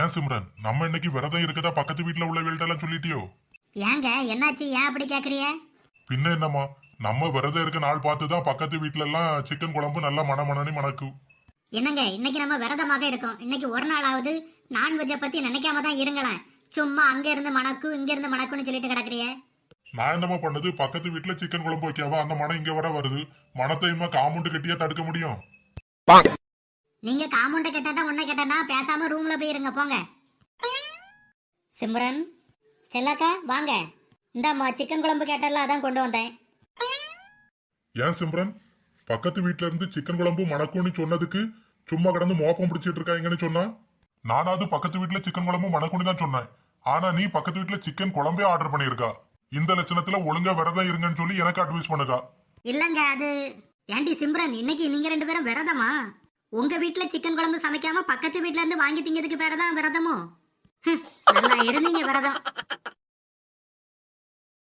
ஏன் சிம்ரன்? நம்ம இன்னைக்கு விரதம் இருக்கதா பக்கத்து வீட்டுல உள்ள வீட்டெல்லாம் சொல்லிட்டியோ? ஏங்க என்னாச்சு? ஏன் அப்படி கேக்குறிய பின்ன என்னம்மா? நம்ம விரதம் இருக்க நாள் பார்த்து தான் பக்கத்து வீட்ல எல்லாம் சிக்கன் குழம்பு நல்லா மணமணனி மணக்கும் என்னங்க இன்னைக்கு நம்ம விரதமாக இருக்கோம். இன்னைக்கு ஒரு நாளாவது நான்வெஜ்ஜை பத்தி நினைக்காம தான் இருங்களேன். சும்மா அங்க இருந்து மணக்கு இங்க இருந்து மணக்குன்னு சொல்லிட்டு கிடக்குறிய நான் என்னம்மா பண்ணது? பக்கத்து வீட்டுல சிக்கன் குழம்பு வைக்காவா? அந்த மனம் இங்க வர வருது. மனத்தையுமா காமௌண்ட் கட்டியா தடுக்க முடியும்? நீங்க காமௌண்ட கேட்டா உன்னை கேட்டா பேசாம ரூம்ல போய் இருங்க போங்க. சிம்ரன் செல்லாக்கா வாங்க. இந்தாம்மா சிக்கன் குழம்பு கேட்டல அதான் கொண்டு வந்தேன். ஏன் சிம்ரன்? பக்கத்து வீட்ல இருந்து சிக்கன் குழம்பு மணக்கும்னு சொன்னதுக்கு சும்மா கடந்து மோப்பம் பிடிச்சிட்டு இருக்காங்கன்னு சொன்னா? நானாவது பக்கத்து வீட்ல சிக்கன் குழம்பு மணக்கும்னு தான் சொன்னேன். ஆனா நீ பக்கத்து வீட்ல சிக்கன் குழம்பே ஆர்டர் பண்ணியிருக்கா. இந்த லட்சணத்துல ஒழுங்கா விரதம் இருங்கன்னு சொல்லி எனக்கு அட்வைஸ் பண்ணுக்கா. இல்லங்க அது ஏண்டி சிம்ரன் இன்னைக்கு நீங்க ரெண்டு பேரும் விரதமா? உங்க வீட்டுல சிக்கன் குழம்பு சமைக்காம பக்கத்து வீட்ல இருந்து வாங்கி திங்கிறதுக்கு பேரதான் விரதமோ? நல்லா இருந்தீங்க விரதம்.